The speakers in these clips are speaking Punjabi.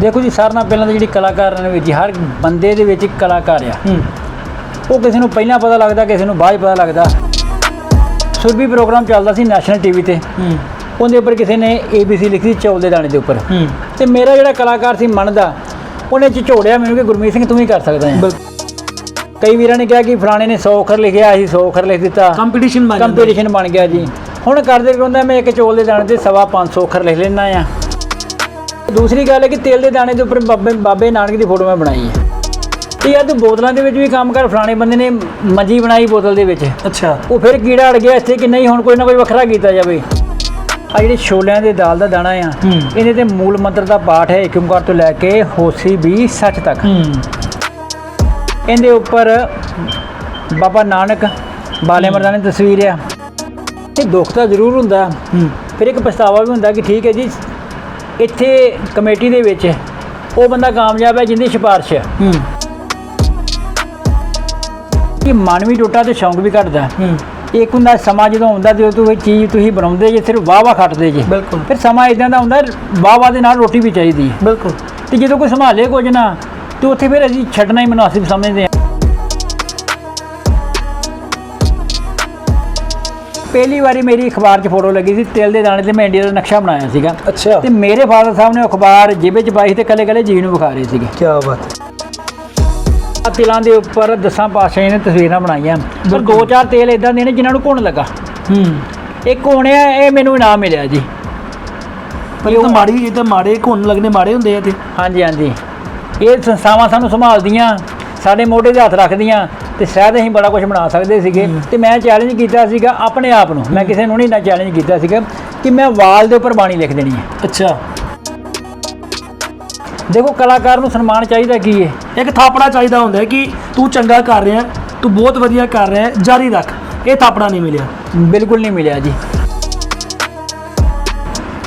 ਦੇਖੋ ਜੀ ਸਾਰਿਆਂ ਨਾਲ ਪਹਿਲਾਂ ਤਾਂ ਜਿਹੜੀ ਕਲਾਕਾਰਾਂ ਦੇ ਵਿੱਚ ਹਰ ਬੰਦੇ ਦੇ ਵਿੱਚ ਇੱਕ ਕਲਾਕਾਰ ਆ। ਉਹ ਕਿਸੇ ਨੂੰ ਪਹਿਲਾਂ ਪਤਾ ਲੱਗਦਾ ਕਿਸੇ ਨੂੰ ਬਾਅਦ ਪਤਾ ਲੱਗਦਾ। ਸੁਰਭੀ ਪ੍ਰੋਗਰਾਮ ਚੱਲਦਾ ਸੀ ਨੈਸ਼ਨਲ ਟੀਵੀ ਤੇ। ਉਹਦੇ ਉੱਪਰ ਕਿਸੇ ਨੇ ABC ਲਿਖੀ ਸੀ ਚੌਲ ਦੇ ਦਾਣੇ ਦੇ ਉੱਪਰ। ਤੇ ਮੇਰਾ ਜਿਹੜਾ ਕਲਾਕਾਰ ਸੀ ਮਨ ਦਾ ਉਹਨੇ ਝਿਚੋੜਿਆ ਮੈਨੂੰ ਕਿ ਗੁਰਮੀਤ ਸਿੰਘ ਤੂੰ ਵੀ ਕਰ ਸਕਦਾ ਹੈ। ਕਈ ਵੀਰਾਂ ਨੇ ਕਿਹਾ ਕਿ ਫਲਾਣੇ ਨੇ 100 ਅੱਖਰ ਲਿਖਿਆ ਅਸੀਂ 100 ਅੱਖਰ ਲਿਖ ਦਿੱਤਾ। ਕੰਪੀਟੀਸ਼ਨ ਬਣ ਜਾਂਦਾ। ਕੰਪੀਟੀਸ਼ਨ ਬਣ ਗਿਆ ਜੀ। ਹੁਣ ਕਰਦੇ ਕਹਿੰਦਾ ਮੈਂ ਇੱਕ ਚੌਲ ਦੇ ਦਾਣੇ ਤੇ ਸਵਾ 500 ਅੱਖਰ ਲਿਖ ਲੈਣਾ ਆ ਦੂਸਰੀ ਗੱਲ ਹੈ ਕਿ ਤੇਲ ਦੇ ਦਾਣੇ ਦੇ ਉੱਪਰ ਬਾਬੇ ਬਾਬੇ ਨਾਨਕ ਦੀ ਫੋਟੋ ਮੈਂ ਬਣਾਈ ਹੈ। ਤੇ ਯਾਰ ਤੂੰ ਬੋਤਲਾਂ ਦੇ ਵਿੱਚ ਵੀ ਕੰਮ ਕਰ ਫਲਾਣੇ ਬੰਦੇ ਨੇ ਮੰਜੀ ਬਣਾਈ ਬੋਤਲ ਦੇ ਵਿੱਚ। ਅੱਛਾ। ਉਹ ਫਿਰ ਕੀੜਾ ਅੜ ਗਿਆ ਇੱਥੇ ਕਿ ਨਹੀਂ ਹੁਣ ਕੋਈ ਨਾ ਕੋਈ ਵੱਖਰਾ ਕੀਤਾ ਜਾਵੇ। ਆ ਜਿਹੜੇ ਛੋਲਿਆਂ ਦੇ ਦਾਲ ਦਾ ਦਾਣਾ ਆ। ਇਹਦੇ ਤੇ ਮੂਲ ਮੰਤਰ ਦਾ ਪਾਠ ਹੈ ਏਕ ਤੋਂ ਲੈ ਕੇ ਹੋਸੀ ਵੀ ਸੱਚ ਤੱਕ। ਇਹਦੇ ਉੱਪਰ ਬਾਬਾ ਨਾਨਕ ਬਾਲੇ ਮਰਦਾਨੇ ਦੀ ਤਸਵੀਰ ਆ। ਤੇ ਦੁੱਖ ਤਾਂ ਜ਼ਰੂਰ ਹੁੰਦਾ। ਫਿਰ ਇੱਕ ਪਛਤਾਵਾ ਵੀ ਹੁੰਦਾ ਕਿ ਠੀਕ ਹੈ ਜੀ ਇੱਥੇ ਕਮੇਟੀ ਦੇ ਵਿੱਚ ਉਹ ਬੰਦਾ ਕਾਮਯਾਬ ਹੈ ਜਿੰਦੀ ਸਿਫਾਰਿਸ਼ ਹੈ। ਹੂੰ। ਕਿ ਮਨ ਵੀ ਟੁੱਟਾ ਤੇ ਸ਼ੌਂਕ ਵੀ ਘਟਦਾ। ਹੂੰ। ਇੱਕ ਹੁੰਦਾ ਸਮਾਂ ਜਦੋਂ ਆਉਂਦਾ ਤੇ ਉਹ ਕੋਈ ਚੀਜ਼ ਤੁਸੀਂ ਬਣਾਉਂਦੇ ਜੇ ਸਿਰਫ ਵਾਵਾ ਖੱਟਦੇ ਜੇ। ਬਿਲਕੁਲ। ਫਿਰ ਸਮਾਂ ਇਦਾਂ ਦਾ ਹੁੰਦਾ ਵਾਵਾ ਦੇ ਨਾਲ ਰੋਟੀ ਵੀ ਚਾਹੀਦੀ ਬਿਲਕੁਲ। ਤੇ ਜਦੋਂ ਕੋਈ ਸੰਭਾਲੇ ਕੁਝ ਨਾ ਤੇ ਉੱਥੇ ਫਿਰ ਅਸੀਂ ਛੱਡਣਾ ਹੀ ਮناسب ਸਮਝਦੇ ਪਹਿਲੀ ਵਾਰੀ ਮੇਰੀ ਅਖਬਾਰ 'ਚ ਫੋਟੋ ਲੱਗੀ ਸੀ ਤਿਲ ਦੇ ਦਾਣੇ ਤੇ ਮੈਂ ਇੰਡੀਆ ਦਾ ਨਕਸ਼ਾ ਬਣਾਇਆ ਸੀਗਾ। ਅੱਛਾ। ਤੇ ਮੇਰੇ ਫਾਦਰ ਸਾਹਿਬ ਨੇ ਅਖਬਾਰ ਜੇਬੇ 'ਚ ਪਾਈ ਤੇ ਕੱਲੇ ਕੱਲੇ ਜੀ ਨੂੰ ਵਿਖਾ ਰਹੇ ਸੀਗੇ। ਕੀ ਬਾਤ ਆ ਤਿਲਾਂ ਦੇ ਉੱਪਰ ਦਸਾਂ ਪਾਤਸ਼ਾਹੀਆਂ ਨੇ ਤਸਵੀਰਾਂ ਬਣਾਈਆਂ। ਪਰ ਦੋ ਚਾਰ ਤੇਲ ਇਦਾਂ ਦੇ ਨੇ ਜਿਨ੍ਹਾਂ ਨੂੰ ਘੁਣ ਲੱਗਾ। ਹੂੰ। ਇੱਕ ਹੋਣਿਆ ਇਹ ਮੈਨੂੰ ਇਨਾਮ ਮਿਲਿਆ ਜੀ। ਪਰ ਇਹ ਤਾਂ ਮਾੜੀ ਇਹ ਤਾਂ ਮਾੜੇ ਘੁੰਨ ਲੱਗਣੇ ਮਾੜੇ ਹੁੰਦੇ ਆ ਤੇ ਹਾਂਜੀ ਹਾਂਜੀ। ਇਹ ਸੰਸਥਾਵਾਂ ਸਾਨੂੰ ਸੰਭਾਲਦੀਆਂ। ਸਾਡੇ ਮੋਢੇ ਤੇ ਹੱਥ ਰੱਖਦੀਆਂ ਤੇ ਸ਼ਾਇਦ ਅਸੀਂ ਬੜਾ ਕੁਝ ਬਣਾ ਸਕਦੇ ਸੀਗੇ। ਤੇ ਮੈਂ ਚੈਲੰਜ ਕੀਤਾ ਸੀਗਾ ਆਪਣੇ ਆਪ ਨੂੰ। ਮੈਂ ਕਿਸੇ ਨੂੰ ਨਹੀਂ ਨਾ ਚੈਲੰਜ ਕੀਤਾ ਸੀਗਾ ਕਿ ਮੈਂ ਵਾਲ ਦੇ ਉੱਪਰ ਬਾਣੀ ਲਿਖ ਦੇਣੀ ਹੈ। ਅੱਛਾ। ਦੇਖੋ ਕਲਾਕਾਰ ਨੂੰ ਸਨਮਾਨ ਚਾਹੀਦਾ ਕੀ ਹੈ ਇੱਕ ਥਾਪੜਾ ਚਾਹੀਦਾ ਹੁੰਦਾ ਕਿ ਤੂੰ ਚੰਗਾ ਕਰ ਰਿਹਾ ਤੂੰ ਬਹੁਤ ਵਧੀਆ ਕਰ ਰਿਹਾ ਜਾਰੀ ਰੱਖ। ਇਹ ਥਾਪੜਾ ਨਹੀਂ ਮਿਲਿਆ। ਬਿਲਕੁਲ ਨਹੀਂ ਮਿਲਿਆ ਜੀ।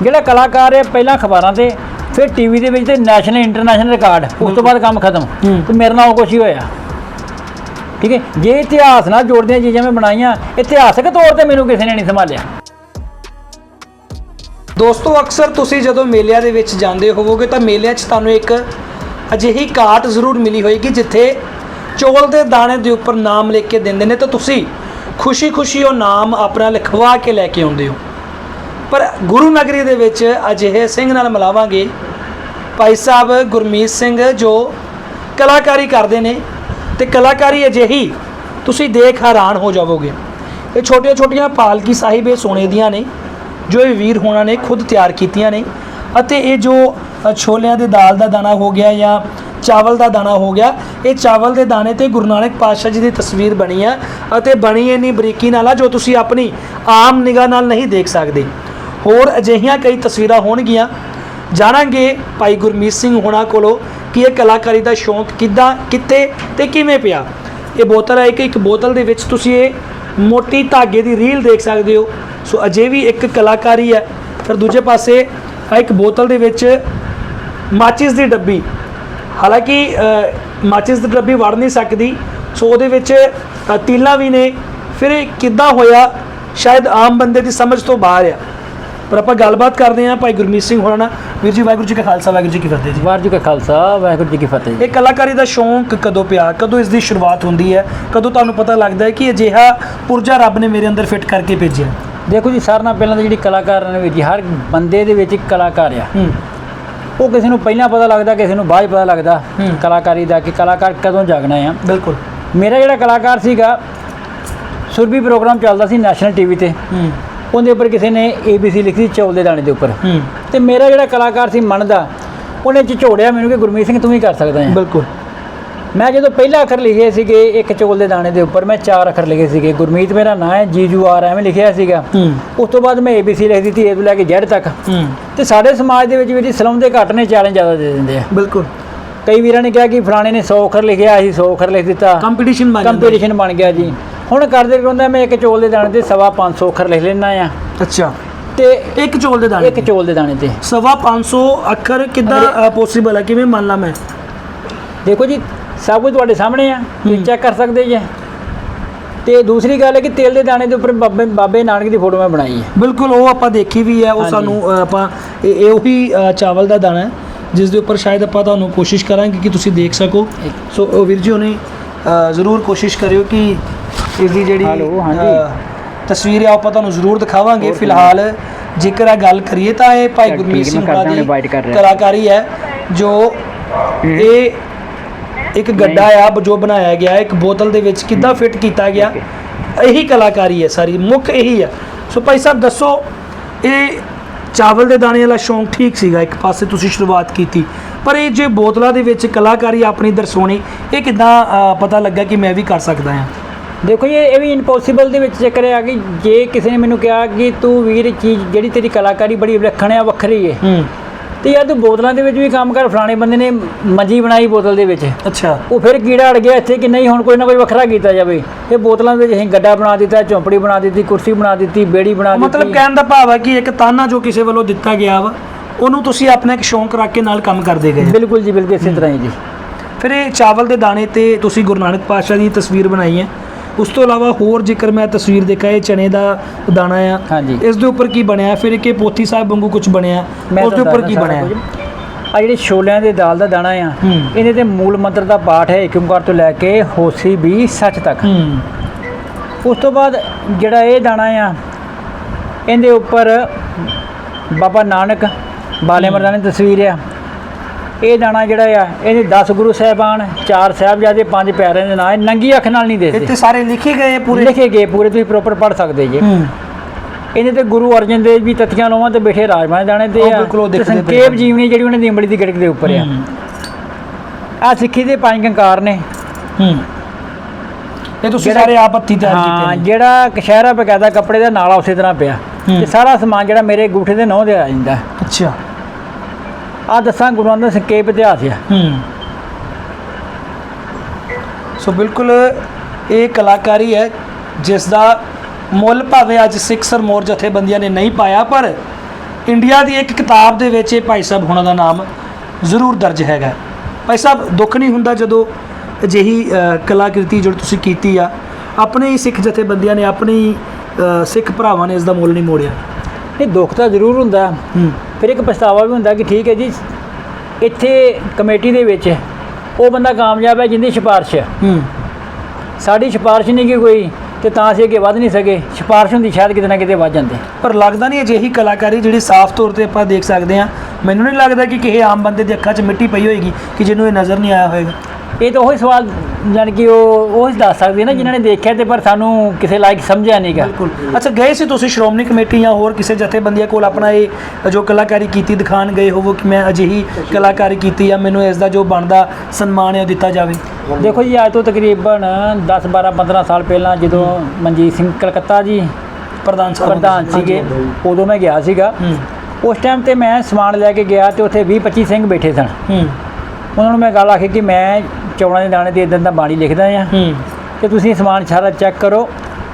ਜਿਹੜਾ ਕਲਾਕਾਰ ਹੈ ਪਹਿਲਾਂ ਅਖਬਾਰਾਂ ਤੇ ਫਿਰ ਟੀਵੀ ਦੇ ਵਿੱਚ ਤੇ ਨੈਸ਼ਨਲ ਇੰਟਰਨੈਸ਼ਨਲ ਰਿਕਾਰਡ ਉਸ ਤੋਂ ਬਾਅਦ ਕੰਮ ਖਤਮ। ਤੇ ਮੇਰੇ ਨਾਲ ਉਹ ਕੁਛ ਹੀ ਹੋਇਆ। ਠੀਕ ਹੈ? ਜੇ ਇਤਿਹਾਸ ਨਾਲ ਜੋੜਦੀਆਂ ਚੀਜ਼ਾਂ ਮੈਂ ਬਣਾਈਆਂ ਇਤਿਹਾਸਕ ਤੌਰ ਤੇ ਮੈਨੂੰ ਕਿਸੇ ਨੇ ਨਹੀਂ ਸੰਭਾਲਿਆ। ਦੋਸਤੋ ਅਕਸਰ ਤੁਸੀਂ ਜਦੋਂ ਮੇਲਿਆਂ ਦੇ ਵਿੱਚ ਜਾਂਦੇ ਹੋਵੋਗੇ ਤਾਂ ਮੇਲਿਆਂ 'ਚ ਤੁਹਾਨੂੰ ਇੱਕ ਅਜਿਹੀ ਕਾਟ ਜ਼ਰੂਰ ਮਿਲੀ ਹੋਏਗੀ ਜਿੱਥੇ ਚੌਲ ਦੇ ਦਾਣੇ ਦੇ ਉੱਪਰ ਨਾਮ ਲਿਖ ਕੇ ਦਿੰਦੇ ਨੇ ਤਾਂ ਤੁਸੀਂ ਖੁਸ਼ੀ-ਖੁਸ਼ੀ ਉਹ ਨਾਮ ਆਪਣਾ ਲਿਖਵਾ ਕੇ ਲੈ ਕੇ ਆਉਂਦੇ ਹੋ। ਪਰ ਗੁਰੂ ਨਗਰੀ ਦੇ ਵਿੱਚ ਅਜਿਹੇ ਸਿੰਘ ਨਾਲ ਮਿਲਾਵਾਂਗੇ ਭਾਈ ਸਾਹਿਬ ਗੁਰਮੀਤ ਸਿੰਘ ਜੋ ਕਲਾਕਾਰੀ ਕਰਦੇ ਨੇ ਤੇ ਕਲਾਕਾਰੀ ਅਜਿਹੀ ਤੁਸੀਂ ਦੇਖ ਹੈਰਾਨ ਹੋ ਜਾਵੋਗੇ। ਇਹ ਛੋਟੀਆਂ ਛੋਟੀਆਂ ਪਾਲਕੀ ਸਾਹਿਬ ਇਹ ਸੋਨੇ ਦੀਆਂ ਨੇ, ਜੋ ਇਹ ਵੀਰ ਹੋਣਾ ਨੇ ਖੁਦ ਤਿਆਰ ਕੀਤੀਆਂ ਨੇ ਅਤੇ ਇਹ ਜੋ ਛੋਲਿਆਂ ਦੇ ਦਾਲ ਦਾ ਦਾਣਾ ਹੋ ਗਿਆ ਜਾਂ ਚਾਵਲ ਦਾ ਦਾਣਾ ਹੋ ਗਿਆ, ਇਹ ਚਾਵਲ ਦੇ ਦਾਣੇ ਤੇ ਗੁਰੂ ਨਾਨਕ ਪਾਤਸ਼ਾਹ ਜੀ ਦੀ ਤਸਵੀਰ ਬਣੀ ਆ ਅਤੇ ਬਣੀ ਇੰਨੀ ਬਰੀਕੀ ਨਾਲ ਆ ਜੋ ਤੁਸੀਂ ਆਪਣੀ ਆਮ ਨਿਗਾਹ ਨਾਲ ਨਹੀਂ ਦੇਖ ਸਕਦੇ। ਹੋਰ ਅਜਿਹੀਆਂ ਕਈ ਤਸਵੀਰਾਂ ਹੋਣਗੀਆਂ। ਜਾਣਾਂਗੇ ਭਾਈ ਗੁਰਮੀਤ ਸਿੰਘ ਹੋਣਾ ਕੋਲੋਂ ਕਿ ਇਹ ਕਲਾਕਾਰੀ ਦਾ ਸ਼ੌਂਕ ਕਿੱਦਾਂ ਕਿੱਥੇ ਤੇ ਕਿਵੇਂ ਪਿਆ। ਇਹ ਬੋਤਲ ਹੈ ਕਿ ਇੱਕ ਬੋਤਲ ਦੇ ਵਿੱਚ ਤੁਸੀਂ ਇਹ ਮੋਟੀ ਧਾਗੇ ਦੀ ਰੀਲ ਦੇਖ ਸਕਦੇ ਹੋ। ਸੋ ਅਜੇ ਵੀ ਇੱਕ ਕਲਾਕਾਰੀ ਹੈ। ਫਿਰ ਦੂਜੇ ਪਾਸੇ ਇੱਕ ਬੋਤਲ ਦੇ ਵਿੱਚ ਮਾਚਿਸ ਦੀ ਡੱਬੀ। ਹਾਲਾਂਕਿ ਮਾਚਿਸ ਦੀ ਡੱਬੀ ਵੜ ਨਹੀਂ ਸਕਦੀ। ਸੋ ਉਹਦੇ ਵਿੱਚ ਅ, ਤੀਲਾਂ ਵੀ ਨੇ। ਫਿਰ ਇਹ ਕਿੱਦਾਂ ਹੋਇਆ? ਸ਼ਾਇਦ ਆਮ ਬੰਦੇ ਦੀ ਸਮਝ ਤੋਂ ਬਾਹਰ ਆ। ਪਰ ਆਪਾਂ ਗੱਲਬਾਤ ਕਰਦੇ ਹਾਂ ਭਾਈ ਗੁਰਮੀਤ ਸਿੰਘ ਹੋਣਾ ਨਾਲ। ਵੀਰ ਜੀ ਵਾਹਿਗੁਰੂ ਜੀ ਕਾ ਖਾਲਸਾ ਵਾਹਿਗੁਰੂ ਜੀ ਕੀ ਫਤਿਹ ਜੀ। ਵਾਹਿਗੁਰੂ ਜੀ ਕਾ ਖਾਲਸਾ ਵਾਹਿਗੁਰੂ ਜੀ ਕੀ ਫਤਿਹ ਇਹ ਕਲਾਕਾਰੀ ਦਾ ਸ਼ੌਂਕ ਕਦੋਂ ਪਿਆ? ਕਦੋਂ ਇਸ ਦੀ ਸ਼ੁਰੂਆਤ ਹੁੰਦੀ ਹੈ? ਕਦੋਂ ਤੁਹਾਨੂੰ ਪਤਾ ਲੱਗਦਾ ਹੈ ਕਿ ਅਜਿਹਾ ਪੁਰਜਾ ਰੱਬ ਨੇ ਮੇਰੇ ਅੰਦਰ ਫਿੱਟ ਕਰਕੇ ਭੇਜਿਆ? ਦੇਖੋ ਜੀ ਸਾਰਿਆਂ ਨਾਲ ਪਹਿਲਾਂ ਤਾਂ ਜਿਹੜੀ ਕਲਾਕਾਰਾਂ ਦੇ ਵਿੱਚ ਹਰ ਬੰਦੇ ਦੇ ਵਿੱਚ ਇੱਕ ਕਲਾਕਾਰ ਆ। ਉਹ ਕਿਸੇ ਨੂੰ ਪਹਿਲਾਂ ਪਤਾ ਲੱਗਦਾ ਕਿਸੇ ਨੂੰ ਬਾਅਦ ਪਤਾ ਲੱਗਦਾ। ਕਲਾਕਾਰੀ ਦਾ ਕਿ ਕਲਾਕਾਰ ਕਦੋਂ ਜਾਗਣਾ ਆ। ਬਿਲਕੁਲ। ਮੇਰਾ ਜਿਹੜਾ ਕਲਾਕਾਰ ਸੀਗਾ ਸੁਰਭੀ ਪ੍ਰੋਗਰਾਮ ਚੱਲਦਾ ਸੀ ਨੈਸ਼ਨਲ ਟੀਵੀ ਤੇ। ਉਹਦੇ ਉੱਪਰ ਕਿਸੇ ਨੇ ABC ਲਿਖੀ ਚੌਲ ਦੇ ਦਾਣੇ ਦੇ ਉੱਪਰ। ਹੂੰ। ਤੇ ਮੇਰਾ ਜਿਹੜਾ ਕਲਾਕਾਰ ਸੀ ਮਨ ਦਾ ਉਹਨੇ ਝਿਚੋੜਿਆ ਮੈਨੂੰ ਕਿ ਗੁਰਮੀਤ ਸਿੰਘ ਤੂੰ ਵੀ ਕਰ ਸਕਦਾ ਹੈ। ਬਿਲਕੁਲ। ਮੈਂ ਜਦੋਂ ਪਹਿਲਾ ਅੱਖਰ ਲਿਖੇ ਸੀਗੇ ਇੱਕ ਚੌਲ ਦੇ ਦਾਣੇ ਦੇ ਉੱਪਰ ਮੈਂ ਚਾਰ ਅੱਖਰ ਲਿਖੇ ਸੀਗੇ। ਗੁਰਮੀਤ ਮੇਰਾ ਨਾਂ ਹੈ ਜੀਜੂ ਆਰ ਐਵੇਂ ਲਿਖਿਆ ਸੀਗਾ। ਹੂੰ। ਉਸ ਤੋਂ ਬਾਅਦ ਮੈਂ ABC ਲਿਖ ਦਿੱਤੀ ਏ ਤੋਂ ਲੈ ਕੇ Z ਤੱਕ। ਹੂੰ। ਤੇ ਸਾਡੇ ਸਮਾਜ ਦੇ ਵਿੱਚ ਵੀ ਜੀ ਸਲਾਉਂਦੇ ਘੱਟ ਨੇ ਚੈਲੰਜ ਜ਼ਿਆਦਾ ਦੇ ਦਿੰਦੇ ਆ। ਬਿਲਕੁਲ। ਕਈ ਵੀਰਾਂ ਨੇ ਕਿਹਾ ਕਿ ਫਲਾਣੇ ਨੇ 100 ਅੱਖਰ ਲਿਖਿਆ ਅਸੀਂ 100 ਅੱਖਰ ਲਿਖ ਦਿੱਤਾ। ਕੰਪੀਟੀਸ਼ਨ ਬਣ ਜਾਂਦਾ। ਹੈ। ਕੰਪੀਟੀਸ਼ਨ ਬਣ ਗਿਆ ਜੀ। ਹੁਣ ਕਰਦੇ ਕਹਿੰਦਾ ਮੈਂ ਇੱਕ ਚੌਲ ਦੇ ਦਾਣੇ ਤੇ ਸਵਾ 500 ਅੱਖਰ ਲਿਖ ਲੈਣਾ ਆ। ਅੱਛਾ। ਤੇ ਇੱਕ ਚੌਲ ਦੇ ਦਾਣੇ ਇੱਕ ਚੌਲ ਦੇ ਦਾਣੇ ਤੇ। ਸਵਾ 500 ਅੱਖਰ ਕਿੱਦਾਂ ਪੋਸੀਬਲ ਹੈ ਕਿਵੇਂ ਮੰਨ ਲਾ ਮੈਂ? ਦੇਖੋ ਜੀ ਸਭ ਕੁਝ ਤੁਹਾਡੇ ਸਾਹਮਣੇ ਆ। ਤੁਸੀਂ ਚੈੱਕ ਕਰ ਸਕਦੇ ਜੇ। ਤੇ ਦੂਸਰੀ ਗੱਲ ਹੈ ਕਿ ਤੇਲ ਦੇ ਦਾਣੇ ਦੇ ਉੱਪਰ ਬਾਬੇ ਬਾਬੇ ਨਾਨਕ ਦੀ ਫੋਟੋ ਮੈਂ ਬਣਾਈ ਹੈ। ਬਿਲਕੁਲ ਉਹ ਆਪਾਂ ਦੇਖੀ ਵੀ ਹੈ। ਉਹ। ਸਾਨੂੰ ਆਪਾਂ ਇਹ ਉਹੀ ਚਾਵਲ ਦਾ ਦਾਣਾ ਹੈ ਜਿਸ ਦੇ ਉੱਪਰ ਸ਼ਾਇਦ ਆਪਾਂ ਤੁਹਾਨੂੰ ਕੋਸ਼ਿਸ਼ ਕਰਾਂਗੇ ਕਿ ਤੁਸੀਂ ਦੇਖ ਸਕੋ। ਸੋ ਵੀਰ ਜੀ ਉਹਨੇ ਜ਼ਰੂਰ ਕੋਸ਼ਿਸ਼ ਕਰਿਓ ਕਿ ਇਸ ਦੀ ਜਿਹੜੀ ਹੈਲੋ, ਹਾਂਜੀ। ਤਸਵੀਰ ਹੈ ਆਪਾਂ ਤੁਹਾਨੂੰ ਜ਼ਰੂਰ ਦਿਖਾਵਾਂਗੇ। ਫਿਲਹਾਲ ਜੇਕਰ ਆ ਗੱਲ ਕਰੀਏ ਤਾਂ ਇਹ ਭਾਈ ਗੁਰਮੀਤ ਸਿੰਘ ਦੀ। ਕਲਾਕਾਰੀ ਹੈ ਜੋ ਇਹ ਇੱਕ ਗੱਡਾ ਆ ਜੋ ਬਣਾਇਆ ਗਿਆ ਇੱਕ ਬੋਤਲ ਦੇ ਵਿੱਚ ਕਿੱਦਾਂ ਫਿੱਟ ਕੀਤਾ ਗਿਆ ਇਹੀ ਕਲਾਕਾਰੀ ਹੈ ਸਾਰੀ ਮੁੱਖ ਇਹੀ ਆ। ਸੋ ਭਾਈ ਸਾਹਿਬ ਦੱਸੋ ਇਹ ਚਾਵਲ ਦੇ ਦਾਣੇ ਵਾਲਾ ਸ਼ੌਂਕ ਠੀਕ ਸੀਗਾ ਇੱਕ ਪਾਸੇ ਤੁਸੀਂ ਸ਼ੁਰੂਆਤ ਕੀਤੀ ਪਰ ਇਹ ਜੇ ਬੋਤਲਾਂ ਦੇ ਵਿੱਚ ਕਲਾਕਾਰੀ ਆਪਣੀ ਦਰਸਾਉਣੀ ਇਹ ਕਿੱਦਾਂ ਪਤਾ ਲੱਗਾ ਕਿ ਮੈਂ ਵੀ ਕਰ ਸਕਦਾ ਹਾਂ? ਦੇਖੋ ਜੀ ਇਹ ਵੀ ਇੰਪੋਸੀਬਲ ਦੇ ਵਿੱਚ ਚੱਕਰ ਆ ਕਿ ਜੇ ਕਿਸੇ ਨੇ ਮੈਨੂੰ ਕਿਹਾ ਕਿ ਤੂੰ ਵੀਰ ਚੀਜ਼ ਜਿਹੜੀ ਤੇਰੀ ਕਲਾਕਾਰੀ ਬੜੀ ਵਿਲੱਖਣ ਆ ਵੱਖਰੀ ਹੈ ਹੂੰ। ਤੇ ਯਾਰ ਤੂੰ ਬੋਤਲਾਂ ਦੇ ਵਿੱਚ ਵੀ ਕੰਮ ਕਰ ਫਲਾਣੇ ਬੰਦੇ ਨੇ ਮੰਜੀ ਬਣਾਈ ਬੋਤਲ ਦੇ ਵਿੱਚ। ਅੱਛਾ। ਉਹ ਫਿਰ ਕੀੜਾ ਅੜ ਗਿਆ ਇੱਥੇ ਕਿ ਨਹੀਂ ਹੁਣ ਕੋਈ ਨਾ ਕੋਈ ਵੱਖਰਾ ਕੀਤਾ ਜਾਵੇ। ਇਹ ਬੋਤਲਾਂ ਦੇ ਵਿੱਚ ਅਸੀਂ ਗੱਡਾ ਬਣਾ ਦਿੱਤਾ ਝੌਂਪੜੀ ਬਣਾ ਦਿੱਤੀ ਕੁਰਸੀ ਬਣਾ ਦਿੱਤੀ ਬੇੜੀ ਬਣਾ ਦਿੱਤੀ ਮਤਲਬ ਕਹਿਣ ਦਾ ਭਾਵ ਹੈ ਕਿ ਇੱਕ ਤਾਨਾ ਜੋ ਕਿਸੇ ਵੱਲੋਂ ਦਿੱਤਾ ਗਿਆ ਵਾ ਉਹਨੂੰ ਤੁਸੀਂ ਆਪਣਾ ਇੱਕ ਸ਼ੌਂਕ ਰੱਖ ਕੇ ਨਾਲ ਕੰਮ ਕਰਦੇ ਗਏ। ਬਿਲਕੁਲ ਜੀ ਬਿਲਕੁਲ ਇਸੇ ਤਰ੍ਹਾਂ ਹੀ ਜੀ। ਫਿਰ ਇਹ ਚਾਵਲ ਦੇ ਦਾਣੇ ਤੇ ਤੁਸੀਂ ਗੁਰੂ ਨਾਨਕ ਪਾਤਸ਼ਾਹ ਦੀ ਤਸਵੀਰ ਬਣਾਈ ਹੈ। ਉਸ ਤੋਂ ਇਲਾਵਾ ਹੋਰ ਜੇਕਰ ਮੈਂ ਤਸਵੀਰ ਦੇਖਾਂ ਇਹ ਚਨੇ ਦਾ ਦਾਣਾ ਆ। ਹਾਂਜੀ। ਇਸ ਦੇ ਉੱਪਰ ਕੀ ਬਣਿਆ? ਫਿਰ ਕਿ ਪੋਥੀ ਸਾਹਿਬ ਵਾਂਗੂ ਕੁਝ ਬਣਿਆ। ਮੈਂ ਉਸ ਦੇ ਉੱਪਰ ਕੀ ਬਣਿਆ? ਆ ਜਿਹੜੇ ਛੋਲਿਆਂ ਦੇ ਦਾਲ ਦਾ ਦਾਣਾ ਆ ਹੂੰ। ਇਹਦੇ ਤੇ ਮੂਲ ਮੰਤਰ ਦਾ ਪਾਠ ਹੈ ਏਕ ਓੰਕਾਰ ਤੋਂ ਲੈ ਕੇ ਹੋਸੀ ਵੀ ਸੱਚ ਤੱਕ। ਹੂੰ। ਉਸ ਤੋਂ ਬਾਅਦ ਜਿਹੜਾ ਇਹ ਦਾਣਾ ਆ ਇਹਦੇ ਉੱਪਰ ਬਾਬਾ ਨਾਨਕ ਬਾਲੇ ਮਰਦਾਨੇ ਦੀ ਤਸਵੀਰ ਆ। ਇਹ ਦਾਣਾ ਜਿਹੜਾ ਆ ਇਹਦੇ 10 ਗੁਰੂ ਸਾਹਿਬਾਨ ਚਾਰ ਸਾਹਿਬਜ਼ਾਦੇ ਪੰਜ ਪਿਆਰਿਆਂ ਦੇ ਨਾਂ ਇਹ ਨੰਗੀ ਅੱਖ ਨਾਲ ਨਹੀਂ ਇੱਥੇ ਦੇਖਦੇ ਸਾਰੇ ਲਿਖੇ ਗਏ ਪੂਰੇ? ਲਿਖੇ ਗਏ ਪੂਰੇ ਤੁਸੀਂ ਪ੍ਰੋਪਰ ਪੜ੍ਹ ਸਕਦੇ ਜੇ। ਇਹਦੇ ਤੇ ਗੁਰੂ ਅਰਜਨ ਦੇਵ ਵੀ ਤਤੀਆਂ ਲੋਹਾਂ ਤੇ ਬੈਠੇ ਰਾਜਮਾਂ ਦੇ ਦਾਣੇ ਤੇ ਆ। ਹਨ। ਜੀਵਨੀ ਜਿਹੜੀ ਉਹਨੇ ਦੀ ਅੰਬਲੀ ਦੀ ਗੜਕ ਦੇ ਉੱਪਰ ਆ। ਆ ਸਿੱਖੀ ਦੇ ਪੰਜ ਕੰਕਾਰ ਨੇ। ਹੂੰ। ਇਹ ਤੁਸੀਂ ਸਾਰੇ ਆਪ ਹੱਥੀਂ ਤਿਆਰ ਹਾਂ ਕੀਤੇ ਜਿਹੜਾ ਕਸ਼ਹਿਰਾ ਬਕਾਇਦਾ ਕੱਪੜੇ ਦਾ ਨਾਲਾ ਉਸੇ ਤਰ੍ਹਾਂ ਪਿਆ। ਤੇ ਸਾਰਾ ਸਮਾਨ ਜਿਹੜਾ ਮੇਰੇ ਗੂਠੇ ਦੇ ਨਹੁੰ ਦੇ ਆ ਜਾਂਦਾ। ਅੱਛਾ। ਆ ਦੱਸਾਂ ਗੁਰੂਆਂ ਦਾ ਸੰਖੇਪ ਇਤਿਹਾਸ ਆ। ਹੂੰ। ਸੋ ਬਿਲਕੁਲ ਇਹ ਕਲਾਕਾਰੀ ਹੈ ਜਿਸ ਦਾ ਮੁੱਲ ਭਾਵੇਂ ਅੱਜ ਸਿੱਖ ਸਰਮੋਰ ਜਥੇਬੰਦੀਆਂ ਨੇ ਨਹੀਂ ਪਾਇਆ ਪਰ ਇੰਡੀਆ ਦੀ ਇੱਕ ਕਿਤਾਬ ਦੇ ਵਿੱਚ ਇਹ ਭਾਈ ਸਾਹਿਬ ਹੁਣਾਂ ਦਾ ਨਾਮ ਜ਼ਰੂਰ ਦਰਜ ਹੈਗਾ। ਭਾਈ ਸਾਹਿਬ ਦੁੱਖ ਨਹੀਂ ਹੁੰਦਾ ਜਦੋਂ ਅਜਿਹੀ ਕਲਾਕ੍ਰਿਤੀ ਜਿਹੜੀ ਤੁਸੀਂ ਕੀਤੀ ਆ ਆਪਣੇ ਹੀ ਸਿੱਖ ਜਥੇਬੰਦੀਆਂ ਨੇ ਆਪਣੇ ਹੀ ਸਿੱਖ ਭਰਾਵਾਂ ਨੇ ਇਸ ਦਾ ਮੁੱਲ ਨਹੀਂ ਮੋੜਿਆ। ਇਹ ਦੁੱਖ ਤਾਂ ਜ਼ਰੂਰ ਹੁੰਦਾ। ਫਿਰ ਇੱਕ ਪਛਤਾਵਾ ਵੀ ਹੁੰਦਾ ਕਿ ਠੀਕ ਹੈ ਜੀ ਇੱਥੇ ਕਮੇਟੀ ਦੇ ਵਿੱਚ ਉਹ ਬੰਦਾ ਕਾਮਯਾਬ ਹੈ ਜਿੰਦੀ ਸਿਫਾਰਿਸ਼ ਹੈ। ਸਾਡੀ ਸਿਫਾਰਿਸ਼ ਨਹੀਂ ਕਿ ਕੋਈ ਤੇ ਤਾਂ ਅਸੀਂ ਅੱਗੇ ਵੱਧ ਨਹੀਂ ਸਕੇ। ਸਿਫਾਰਿਸ਼ ਹੁੰਦੀ ਸ਼ਾਇਦ ਕਿਤੇ ਨਾ ਕਿਤੇ ਵੱਧ ਜਾਂਦੇ। ਪਰ ਲੱਗਦਾ ਨਹੀਂ ਅਜਿਹੀ ਕਲਾਕਾਰੀ ਜਿਹੜੀ ਸਾਫ਼ ਤੌਰ ਤੇ ਆਪਾਂ ਦੇਖ ਸਕਦੇ ਹਾਂ। ਮੈਨੂੰ ਨਹੀਂ ਲੱਗਦਾ ਕਿ ਕਿਸੇ ਆਮ ਬੰਦੇ ਦੀ ਅੱਖਾਂ 'ਚ ਮਿੱਟੀ ਪਈ ਹੋਏਗੀ ਕਿ ਜਿਹਨੂੰ ਇਹ ਨਜ਼ਰ ਨਹੀਂ ਆਇਆ ਹੋਏਗਾ। ਇਹ ਤਾਂ ਉਹੀ ਸਵਾਲ ਜਾਣੀ ਕਿ ਉਹ ਉਹ ਹੀ ਦੱਸ ਸਕਦੇ ਨਾ ਜਿਨ੍ਹਾਂ ਨੇ ਦੇਖਿਆ ਤੇ ਪਰ ਸਾਨੂੰ ਕਿਸੇ ਲਾਇਕ ਸਮਝਿਆ ਨਹੀਂਗਾ ਬਿਲਕੁਲ। ਅੱਛਾ ਗਏ ਸੀ ਤੁਸੀਂ ਸ਼੍ਰੋਮਣੀ ਕਮੇਟੀ ਜਾਂ ਹੋਰ ਕਿਸੇ ਜਥੇਬੰਦੀਆਂ ਕੋਲ ਆਪਣਾ ਇਹ ਜੋ ਕਲਾਕਾਰੀ ਕੀਤੀ ਦਿਖਾਣ ਗਏ ਹੋਵੋ ਕਿ ਮੈਂ ਅਜਿਹੀ ਕਲਾਕਾਰੀ ਕੀਤੀ ਆ ਮੈਨੂੰ ਇਸ ਦਾ ਜੋ ਬਣਦਾ ਸਨਮਾਨ ਹੈ ਦਿੱਤਾ ਜਾਵੇ? ਦੇਖੋ ਜੀ ਅੱਜ ਤੋਂ ਤਕਰੀਬਨ 10 12 15 ਸਾਲ ਪਹਿਲਾਂ ਜਦੋਂ ਮਨਜੀਤ ਸਿੰਘ ਕਲਕੱਤਾ ਜੀ ਪ੍ਰਧਾਨ ਸਾਹਿਬ ਪ੍ਰਧਾਨ ਸੀਗੇ ਉਦੋਂ ਮੈਂ ਗਿਆ ਸੀਗਾ। ਉਸ ਟਾਈਮ ਤੇ ਮੈਂ ਸਮਾਨ ਲੈ ਕੇ ਗਿਆ ਤੇ ਉੱਥੇ 20 25 ਸਿੰਘ ਬੈਠੇ ਸਨ। ਉਹਨਾਂ ਨੂੰ ਮੈਂ ਗੱਲ ਆਖੀ ਕਿ ਮੈਂ ਚੌਲਾਂ ਦੇ ਦਾਣੇ ਤੇ ਇਦਾਂ ਦਾ ਬਾਣੀ ਲਿਖਦਾ ਆ। ਹੂੰ। ਕਿ ਤੁਸੀਂ ਸਮਾਨ ਸਾਰਾ ਚੈੱਕ ਕਰੋ।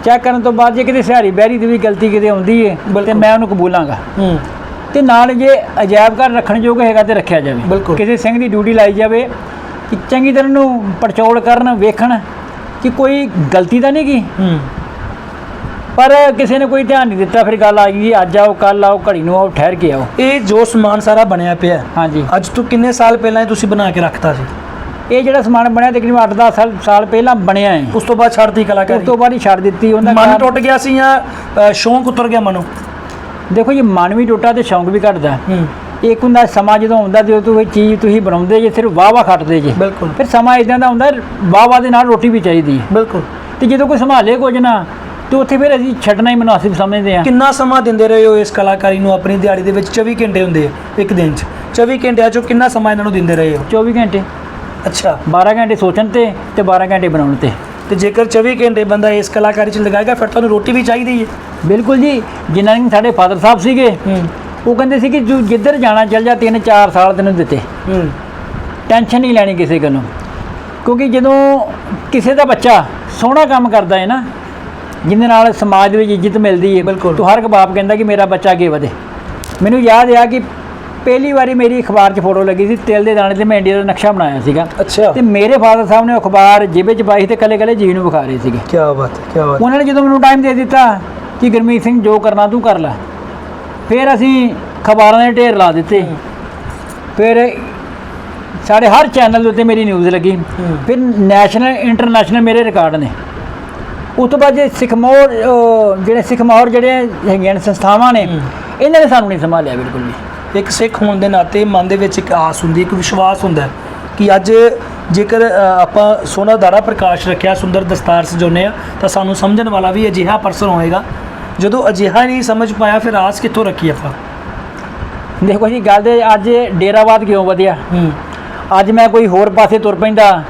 ਚੈੱਕ ਕਰਨ ਤੋਂ ਬਾਅਦ ਜੇ ਕਿਤੇ ਸਿਹਾਰੀ ਬਹਿਰੀ ਦੀ ਵੀ ਗਲਤੀ ਕਿਤੇ ਹੁੰਦੀ ਹੈ ਤੇ। ਮੈਂ ਉਹਨੂੰ ਕਬੂਲਾਂਗਾ। ਹੂੰ। ਤੇ ਨਾਲ ਜੇ ਅਜਾਇਬ ਘਰ ਰੱਖਣ ਯੋਗ ਹੈਗਾ ਤੇ ਰੱਖਿਆ ਜਾਵੇ। ਕਿਸੇ ਸਿੰਘ ਦੀ ਡਿਊਟੀ ਲਾਈ ਜਾਵੇ ਕਿ ਚੰਗੀ ਤਰ੍ਹਾਂ ਨੂੰ ਪੜਚੋਲ ਕਰਨ ਵੇਖਣ ਕਿ ਕੋਈ ਗਲਤੀ ਤਾਂ ਨਹੀਂ ਕੀ ਹੂੰ। ਪਰ ਕਿਸੇ ਨੇ ਕੋਈ ਧਿਆਨ ਨਹੀਂ ਦਿੱਤਾ ਫਿਰ ਗੱਲ ਆ ਗਈ ਅੱਜ ਆਓ ਕੱਲ ਆਓ ਘੜੀ ਨੂੰ ਆਓ ਠਹਿਰ ਕੇ ਆਓ। ਇਹ ਜੋ ਸਮਾਨ ਸਾਰਾ ਬਣਿਆ ਪਿਆ ਹਾਂਜੀ। ਅੱਜ ਤੋਂ ਕਿੰਨੇ ਸਾਲ ਪਹਿਲਾਂ ਤੁਸੀਂ ਬਣਾ ਕੇ ਰੱਖਤਾ ਸੀ? ਇਹ ਜਿਹੜਾ ਸਮਾਨ ਬਣਿਆ ਤਕਰੀਬਨ 8-10 ਸਾਲ ਸਾਲ ਪਹਿਲਾਂ ਬਣਿਆ ਹੈ। ਉਸ ਤੋਂ ਬਾਅਦ ਛੱਡਤੀ ਉਸ ਕਲਾਕਾਰੀ? ਤੋਂ ਬਾਅਦ ਹੀ ਛੱਡ ਦਿੱਤੀ ਉਹਦਾ ਮਨ ਟੁੱਟ ਗਿਆ ਸੀ ਜਾਂ ਸ਼ੌਂਕ ਉਤਰ ਗਿਆ ਮਨੋਂ? ਦੇਖੋ ਜੀ ਮਨ ਵੀ ਟੁੱਟਾ ਤੇ ਸ਼ੌਂਕ ਵੀ ਘਟਦਾ। ਇੱਕ ਹੁੰਦਾ ਸਮਾਂ ਜਦੋਂ ਆਉਂਦਾ ਜਦੋਂ ਤੁਸੀਂ ਚੀਜ਼ ਤੁਸੀਂ ਬਣਾਉਂਦੇ ਜੇ ਸਿਰਫ ਵਾਹ ਵਾਹ ਖੱਟਦੇ ਜੇ। ਬਿਲਕੁਲ। ਫਿਰ ਸਮਾਂ ਇਦਾਂ ਦਾ ਹੁੰਦਾ ਵਾਹ ਵਾਹ ਦੇ ਨਾਲ ਰੋਟੀ ਵੀ ਚਾਹੀਦੀ ਬਿਲਕੁਲ। ਤੇ ਜਦੋਂ ਕੋਈ ਸੰਭਾਲੇ ਕੁਝ ਨਾ ਤੇ ਉੱਥੇ ਫਿਰ ਅਸੀਂ ਛੱਡਣਾ ਹੀ ਮਨਾਸਿਬ ਸਮਝਦੇ ਹਾਂ। ਕਿੰਨਾ ਸਮਾਂ ਦਿੰਦੇ ਰਹੇ ਹੋ ਇਸ ਕਲਾਕਾਰੀ ਨੂੰ ਆਪਣੀ ਦਿਹਾੜੀ ਦੇ ਵਿੱਚ? 24 ਘੰਟੇ ਹੁੰਦੇ ਆ ਇੱਕ ਦਿਨ 'ਚ। 24 ਘੰਟਿਆਂ 'ਚੋਂ ਕਿੰਨਾ ਸਮਾਂ ਇਹਨਾਂ ਨੂੰ ਦਿੰਦੇ ਰਹੇ ਹੋ? 24 ਘੰਟੇ। ਅੱਛਾ। 12 ਘੰਟੇ ਸੋਚਣ ਤੇ ਤੇ 12 ਘੰਟੇ ਬਣਾਉਣ ਤੇ। ਤੇ ਜੇਕਰ 24 ਘੰਟੇ ਬੰਦਾ ਇਸ ਕਲਾਕਾਰੀ 'ਚ ਲਗਾਏਗਾ ਫਿਰ ਤੁਹਾਨੂੰ ਰੋਟੀ ਵੀ ਚਾਹੀਦੀ ਹੈ। ਬਿਲਕੁਲ ਜੀ ਜਿਨ੍ਹਾਂ ਨੇ ਸਾਡੇ ਫਾਦਰ ਸਾਹਿਬ ਸੀਗੇ ਉਹ ਕਹਿੰਦੇ ਸੀ ਕਿ ਜਿੱਧਰ ਜਾਣਾ ਚੱਲ ਜਾ ਤਿੰਨ ਚਾਰ ਸਾਲ ਤੈਨੂੰ ਦਿੱਤੇ। ਹੂੰ। ਟੈਨਸ਼ਨ ਨਹੀਂ ਲੈਣੀ ਕਿਸੇ ਗੱਲੋਂ। ਕਿਉਂਕਿ ਜਦੋਂ ਕਿਸੇ ਦਾ ਬੱਚਾ ਸੋਹਣਾ ਕੰਮ ਕਰਦਾ ਹੈ ਨਾ ਜਿਹਦੇ ਨਾਲ ਸਮਾਜ ਦੇ ਵਿੱਚ ਇੱਜ਼ਤ ਮਿਲਦੀ ਹੈ ਬਿਲਕੁਲ। ਤਾਂ ਹਰ ਇੱਕ ਬਾਪ ਕਹਿੰਦਾ ਕਿ ਮੇਰਾ ਬੱਚਾ ਅੱਗੇ ਵਧੇ। ਮੈਨੂੰ ਯਾਦ ਆ ਕਿ ਪਹਿਲੀ ਵਾਰੀ ਮੇਰੀ ਅਖਬਾਰ 'ਚ ਫੋਟੋ ਲੱਗੀ ਸੀ ਤਿਲ ਦੇ ਦਾਣੇ ਤੇ ਮੈਂ ਇੰਡੀਆ ਦਾ ਨਕਸ਼ਾ ਬਣਾਇਆ ਸੀਗਾ। ਅੱਛਾ। ਤੇ ਮੇਰੇ ਫਾਦਰ ਸਾਹਿਬ ਨੇ ਅਖਬਾਰ ਜੇਬੇ 'ਚ ਪਾਈ ਤੇ ਕੱਲੇ ਕੱਲੇ ਜੀ ਨੂੰ ਵਿਖਾ ਰਹੇ ਸੀਗੇ। ਕੀ ਬਾਤ ਹੈ ਕੀ ਬਾਤ ਉਹਨਾਂ ਨੇ ਜਦੋਂ ਮੈਨੂੰ ਟਾਈਮ ਦੇ ਦਿੱਤਾ ਕਿ ਗੁਰਮੀਤ ਸਿੰਘ ਜੋ ਕਰਨਾ ਤੂੰ ਕਰ ਲੈ। ਫਿਰ ਅਸੀਂ ਖਬਰਾਂ ਦੇ ਢੇਰ ਲਾ ਦਿੱਤੇ। ਫਿਰ ਸਾਡੇ ਹਰ ਚੈਨਲ ਦੇ ਉੱਤੇ ਮੇਰੀ ਨਿਊਜ਼ ਲੱਗੀ। ਫਿਰ ਨੈਸ਼ਨਲ ਇੰਟਰਨੈਸ਼ਨਲ ਮੇਰੇ ਰਿਕਾਰਡ ਨੇ। ਉਸ ਤੋਂ ਬਾਅਦ ਜੇ ਸਿੱਖਮੌਰ ਅਹ, ਜਿਹੜੇ ਸਿੱਖਮੌਰ ਜਿਹੜੇ ਹੈਗੀਆਂ ਨੇ ਸੰਸਥਾਵਾਂ ਨੇ। ਇਹਨਾਂ ਨੇ ਸਾਨੂੰ ਨਹੀਂ ਸੰਭਾਲਿਆ ਬਿਲਕੁਲ ਵੀ। ਇੱਕ ਸਿੱਖ ਹੋਣ ਦੇ ਨਾਤੇ ਮਨ ਦੇ ਵਿੱਚ ਇੱਕ ਆਸ ਹੁੰਦੀ ਇੱਕ ਵਿਸ਼ਵਾਸ ਹੁੰਦਾ ਹੈ ਕਿ ਅੱਜ ਜੇਕਰ ਆਪਾਂ ਸੋਨਾ ਦਾਰਾ ਪ੍ਰਕਾਸ਼ ਰੱਖਿਆ ਸੁੰਦਰ ਦਸਤਾਰ ਸਜਾਉਂਦੇ ਆ ਤਾਂ ਸਾਨੂੰ ਸਮਝਣ ਵਾਲਾ ਵੀ ਅਜਿਹਾ ਪਰਸਨ ਹੋਏਗਾ। ਜਦੋਂ ਅਜਿਹਾ ਨਹੀਂ ਸਮਝ ਪਾਇਆ ਫਿਰ ਆਸ ਕਿੱਥੋਂ ਰੱਖੀ ਆਪਾਂ? ਦੇਖੋ ਜੀ ਗੱਲ ਤੇ ਅੱਜ ਡੇਰਾਵਾਦ ਕਿਉਂ ਵਧਿਆ? ਹੂੰ। ਅੱਜ ਮੈਂ ਕੋਈ ਹੋਰ ਪਾਸੇ ਤੁਰ ਪੈਂਦਾ